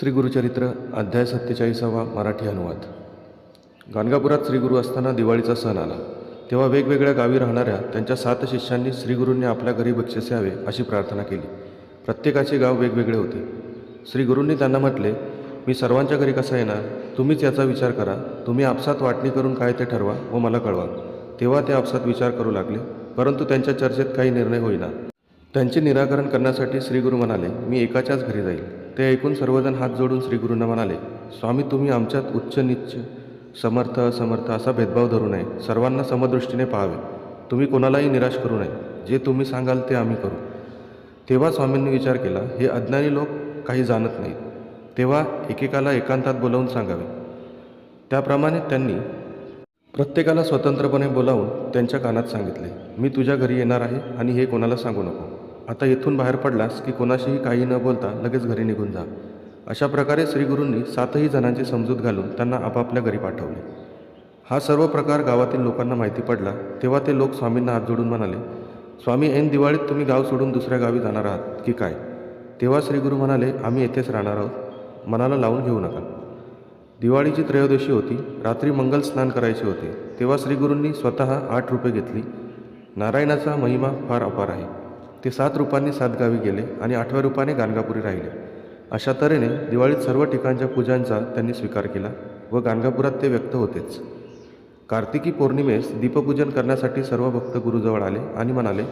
श्री गुरुचरित्र अध्याय सत्तेचाळीसावा मराठी अनुवाद. गाणगापुरात श्रीगुरू असताना दिवाळीचा सण आला. तेव्हा वेगवेगळ्या गावी राहणाऱ्या त्यांच्या सात शिष्यांनी श्रीगुरूंनी आपल्या घरी बक्षीस यावे अशी प्रार्थना केली. प्रत्येकाचे गाव वेगवेगळे होते. श्रीगुरूंनी त्यांना म्हटले मी सर्वांच्या घरी कसा येणार? तुम्हीच याचा विचार करा. तुम्ही आपसात वाटणी करून काय ते ठरवा व मला कळवा. तेव्हा ते आपसात विचार करू लागले परंतु त्यांच्या चर्चेत काही निर्णय होईना. त्यांचे निराकरण करण्यासाठी श्रीगुरू म्हणाले मी एकाच्याच घरी जाईल. ते ऐकून सर्वजण हात जोडून श्रीगुरूंना म्हणाले स्वामी तुम्ही आमच्यात उच्च निच्च समर्थ असमर्थ असा भेदभाव धरू नये. सर्वांना समदृष्टीने पाहावे. तुम्ही कोणालाही निराश करू नये. जे तुम्ही सांगाल ते आम्ही करू. तेव्हा स्वामींनी विचार केला हे अज्ञानी लोक काही जाणत नाहीत. तेव्हा एकेकाला एकांतात बोलावून सांगावे. त्याप्रमाणे त्यांनी प्रत्येकाला स्वतंत्रपणे बोलावून त्यांच्या कानात सांगितले मी तुझ्या घरी येणार आहे आणि हे कोणाला सांगू नको. आता येथून बाहेर पडलास की कोणाशीही काही न बोलता लगेच घरी निघून जा. अशा प्रकारे श्रीगुरूंनी सातही जणांची समजूत घालून त्यांना आपापल्या घरी पाठवले. हा सर्व प्रकार गावातील लोकांना माहिती पडला तेव्हा ते लोक स्वामींना हात जोडून म्हणाले स्वामी ऐन दिवाळीत तुम्ही गाव सोडून दुसऱ्या गावी जाणार आहात की काय? तेव्हा श्रीगुरू म्हणाले आम्ही येथेच राहणार आहोत. मनाला लावून घेऊ नका. दिवाळीची त्रयोदशी होती रात्री मंगल स्नान करायचे होते तेव्हा श्रीगुरूंनी स्वतः आठ रुपये घेतली. नारायणाचा महिमा फार अपार आहे. ते सात रूपांनी सात गावी गेले आणि आठव्या रूपाने गाणगापुरी राहिले. अशा तऱ्हेने दिवाळीत सर्व ठिकाणच्या पूजांचा त्यांनी स्वीकार केला व गाणगापुरात ते व्यक्त होतेच. कार्तिकी पौर्णिमेस दीपपूजन करण्यासाठी सर्व भक्त गुरुजवळ आले आणि म्हणाले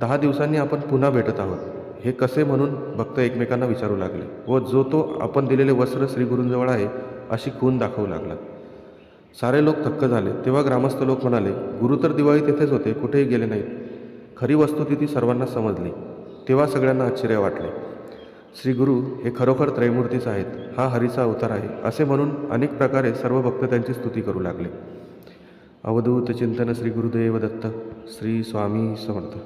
दहा दिवसांनी आपण पुन्हा भेटत आहोत. हे कसे म्हणून भक्त एकमेकांना विचारू लागले व जो तो आपण दिलेले वस्त्र श्रीगुरूंजवळ आहे अशी खून दाखवू लागला. सारे लोक थक्क झाले. तेव्हा ग्रामस्थ लोक म्हणाले गुरु तर दिवाळी तेथेच होते कुठेही गेले नाहीत. खरी वस्तुस्थिती सर्वांना समजली तेव्हा सगळ्यांना आश्चर्य वाटले. श्री गुरु हे खरोखर त्रैमूर्तीच आहेत हा हरीचा अवतार आहे असे म्हणून अनेक प्रकारे सर्व भक्त त्यांची स्तुती करू लागले. अवधूत चिंतन श्री गुरुदेव दत्त श्री स्वामी समर्थ.